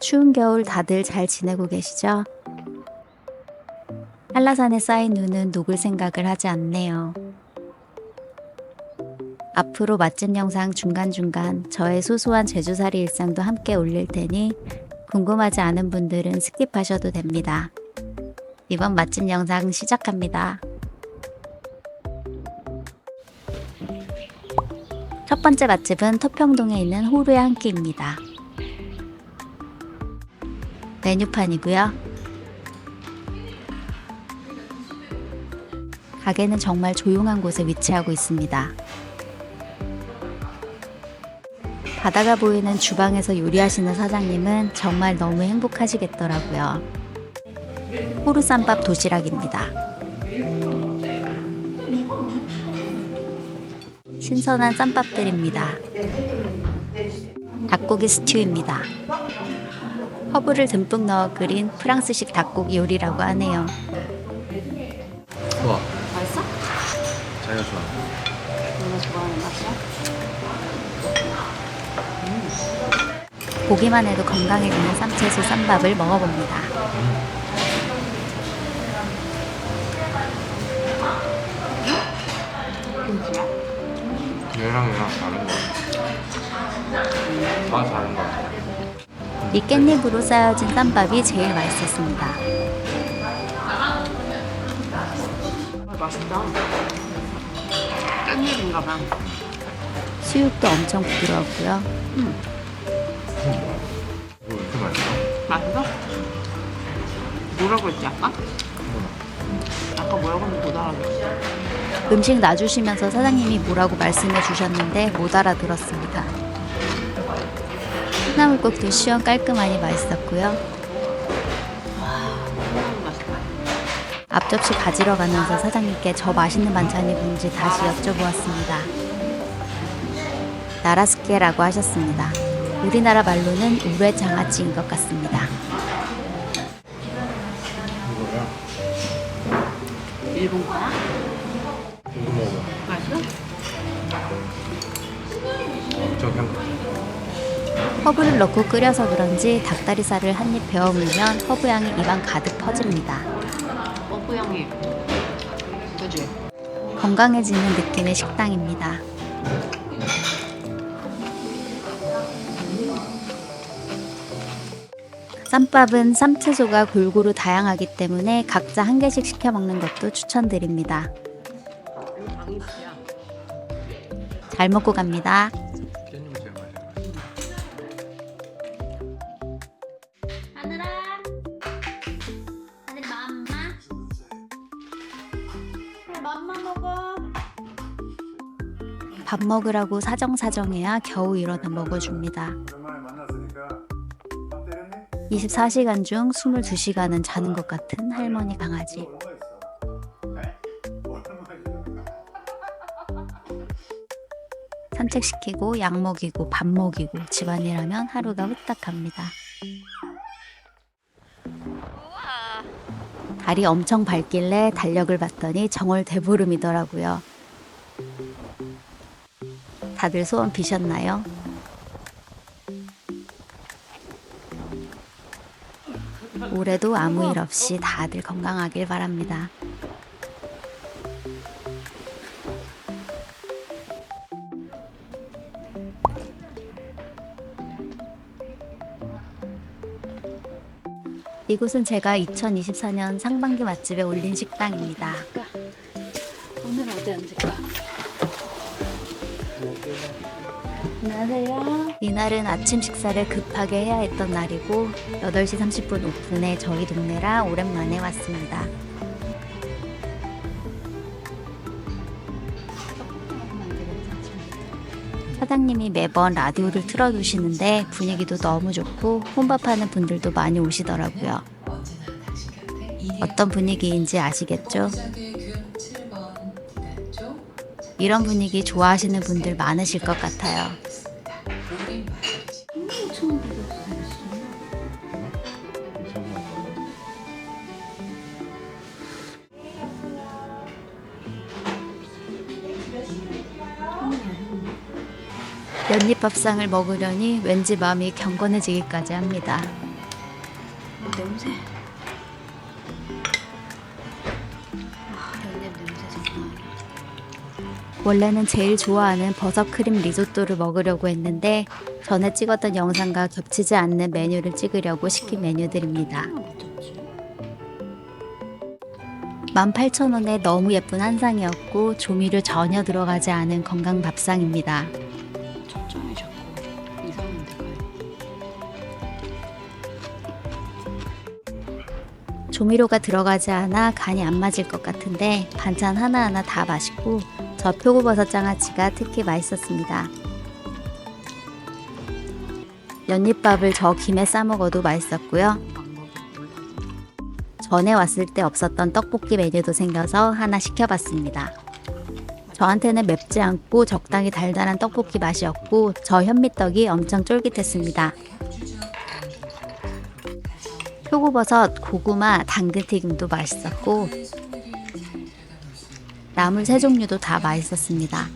추운 겨울 다들 잘 지내고 계시죠? 한라산에 쌓인 눈은 녹을 생각을 하지 않네요. 앞으로 맛집 영상 중간중간 저의 소소한 제주살이 일상도 함께 올릴 테니 궁금하지 않은 분들은 스킵하셔도 됩니다. 이번 맛집 영상 시작합니다. 첫 번째 맛집은 토평동에 있는 호루의 한 끼입니다. 메뉴판이고요. 가게는 정말 조용한 곳에 위치하고 있습니다. 바다가 보이는 주방에서 요리하시는 사장님은 정말 너무 행복하시겠더라고요. 호루쌈밥 도시락입니다. 신선한 쌈밥들입니다. 닭고기 스튜입니다. 허브를 듬뿍 넣어 끓인 프랑스식 닭고기 요리라고 하네요. 좋아. 맛있어? 자기가 좋아. 내가 좋아하는 맛이야? 보기만 해도 건강해지는 쌈채소 쌈밥을 먹어봅니다. 얘랑 얘랑 다른 거. 다 다른 거. 이 깻잎으로 쌓여진 쌈밥이 제일 맛있었습니다. 아, 맛있다. 깻잎인가 봐. 수육도 엄청 부드러웠고요. 이거 왜 이렇게 맛있어? 맛있어? 뭐라고 했지 아까? 아까 뭐라고 했는지 못 알아듣었어. 음식 놔주시면서 사장님이 뭐라고 말씀해 주셨는데 못 알아들었습니다. 콩나물국도 시원 깔끔하니 맛있었고요. 앞접시 가지러 가면서 사장님께 저 맛있는 반찬이 뭔지 다시 여쭤보았습니다. 나라스케라고 하셨습니다. 우리나라 말로는 우레 장아찌인 것 같습니다. 이거야? 일본 거야? 허브를 넣고 끓여서 그런지 닭다리살을 한 입 베어 물면 허브 향이 입안 가득 퍼집니다. 어부 향이. 그지? 건강해지는 느낌의 식당입니다. 쌈밥은 쌈채소가 골고루 다양하기 때문에 각자 한 개씩 시켜 먹는 것도 추천드립니다. 잘 먹고 갑니다. 밥 먹으라고 사정사정해야 겨우 일어나 먹어줍니다. 오랜만에 만났으니까 밥 때렸니? 24시간 중 22시간은 자는 것 같은 할머니 강아지. 산책시키고 약 먹이고 밥 먹이고 집안일하면 하루가 후딱 갑니다. 달이 엄청 밝길래 달력을 봤더니 정월 대보름이더라고요. 다들 소원 비셨나요? 올해도 아무 일 없이 다들 건강하길 바랍니다. 이곳은 제가 2024년 상반기 맛집에 올린 식당입니다. 오늘 어디 앉을까? 안녕하세요 이날은 아침 식사를 급하게 해야 했던 날이고 8시 30분 오픈에 저희 동네라 오랜만에 왔습니다. 사장님이 매번 라디오를 틀어두시는데 분위기도 너무 좋고 혼밥하는 분들도 많이 오시더라고요. 어떤 분위기인지 아시겠죠? 이런 분위기 좋아하시는 분들 많으실 것 같아요. 연잎밥상을 먹으려니 왠지 마음이 경건해지기까지 합니다. 아, 냄새. 아. 원래는 제일 좋아하는 버섯 크림 리조또를 먹으려고 했는데 전에 찍었던 영상과 겹치지 않는 메뉴를 찍으려고 시킨 메뉴들입니다. 하나 못했지. 18,000원에 너무 예쁜 한상이었고 조미료 전혀 들어가지 않은 건강 밥상입니다. 조미료가 들어가지 않아 간이 안 맞을 것 같은데 반찬 하나하나 다 맛있고 저 표고버섯 장아찌가 특히 맛있었습니다. 연잎밥을 저 김에 싸 먹어도 맛있었고요. 전에 왔을 때 없었던 떡볶이 메뉴도 생겨서 하나 시켜봤습니다. 저한테는 맵지 않고 적당히 달달한 떡볶이 맛이었고 저 현미떡이 엄청 쫄깃했습니다. 표고버섯, 고구마, 당근튀김도 맛있었고 나물 세 종류도 다 맛있었습니다.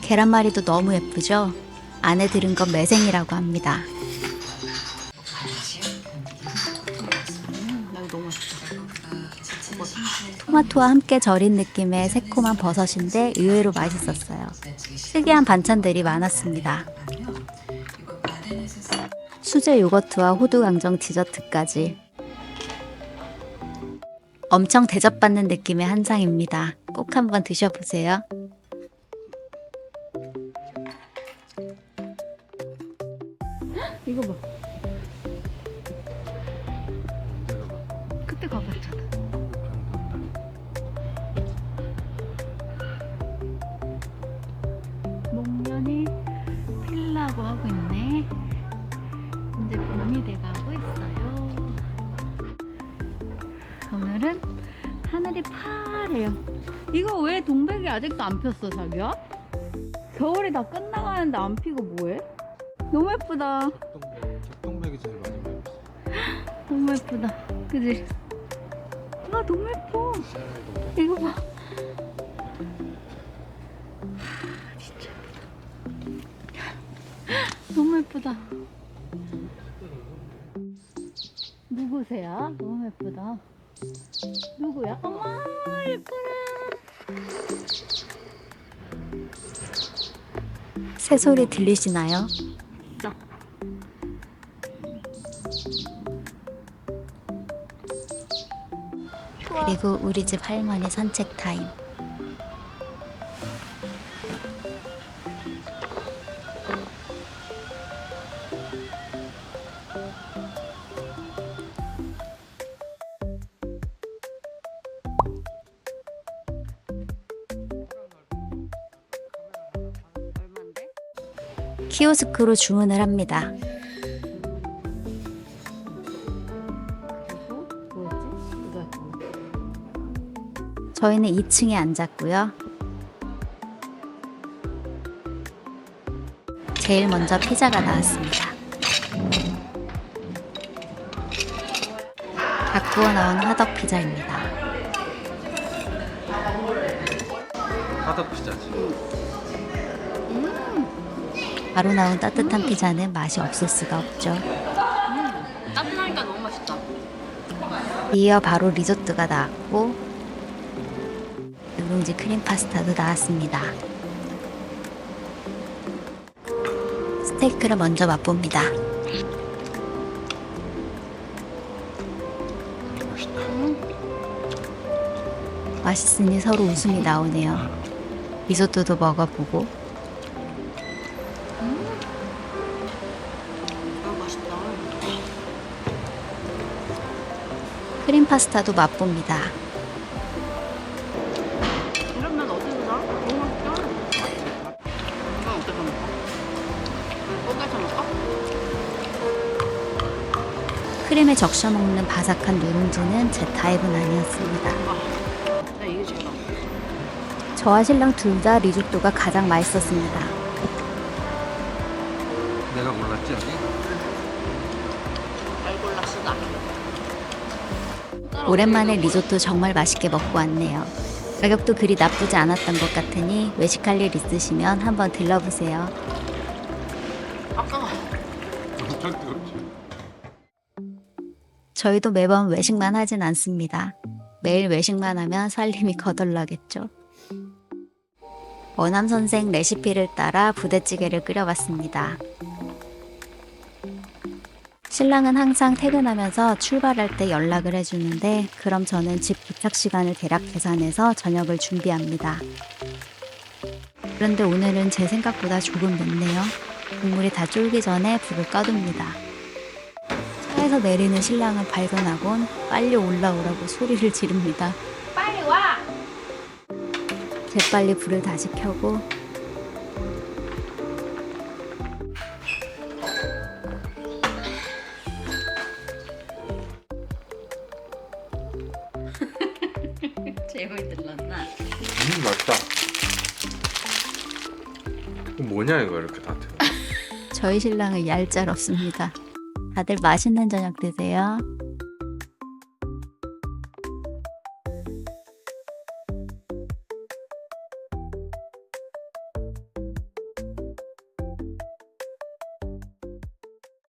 계란말이도 너무 예쁘죠? 안에 들은 건 매생이라고 합니다. 토마토와 함께 절인 느낌의 새콤한 버섯인데 의외로 맛있었어요. 특이한 반찬들이 많았습니다. 수제 요거트와 호두 강정 디저트까지 엄청 대접받는 느낌의 한상입니다. 꼭 한번 드셔보세요. 이거 봐. 그때 가봤잖아. 하늘이 파래요. 이거 왜 동백이 아직도 안 폈어, 자기야? 겨울이 다 끝나가는데 안 피고 뭐해? 너무 예쁘다. 똥백이 제일 마지막에 너무 예쁘다. 그지? 아, 너무 예뻐. 이거 봐. 하, 진짜 예쁘다. 너무 예쁘다. 누구세요? 너무 예쁘다. 누구야? 어머, 예뻐라. 새소리 들리시나요? 그리고 우리 집 할머니 산책 타임. 키오스크로 주문을 합니다. 저희는 2층에 앉았고요. 제일 먼저 피자가 나왔습니다. 갓 구워 나온 화덕 피자입니다. 화덕 피자지. 바로 나온 따뜻한 피자는 맛이 없을 수가 없죠. 따뜻하니까 너무 맛있다. 이어 바로 리조또가 나왔고 누룽지 크림 파스타도 나왔습니다. 스테이크를 먼저 맛봅니다. 맛있으니 서로 웃음이 나오네요. 리조또도 먹어보고 크림 파스타도 맛봅니다. 이런 면 어디서 사? 너무 맛있다. 이건 어디서 먹어? 어디서 먹어? 크림에 적셔 먹는 바삭한 누룽지는 제 타입은 아니었습니다. 나 이게 제일 맛있어. 저와 신랑 둘 다 리조또가 가장 맛있었습니다. 내가 골랐지 여기? 오랜만에 리조또 정말 맛있게 먹고 왔네요. 가격도 그리 나쁘지 않았던 것 같으니 외식할 일 있으시면 한번 들러보세요. 저희도 매번 외식만 하진 않습니다. 매일 외식만 하면 살림이 거덜나겠죠. 어남 선생 레시피를 따라 부대찌개를 끓여봤습니다. 신랑은 항상 퇴근하면서 출발할 때 연락을 해주는데 그럼 저는 집 도착 시간을 대략 계산해서 저녁을 준비합니다. 그런데 오늘은 제 생각보다 조금 늦네요. 국물이 다 쫄기 전에 불을 꺼둡니다. 차에서 내리는 신랑을 발견하곤 빨리 올라오라고 소리를 지릅니다. 빨리 와! 재빨리 불을 다시 켜고 뭐냐 이거 이렇게 다 태. 저희 신랑은 얄짤 없습니다. 다들 맛있는 저녁 드세요.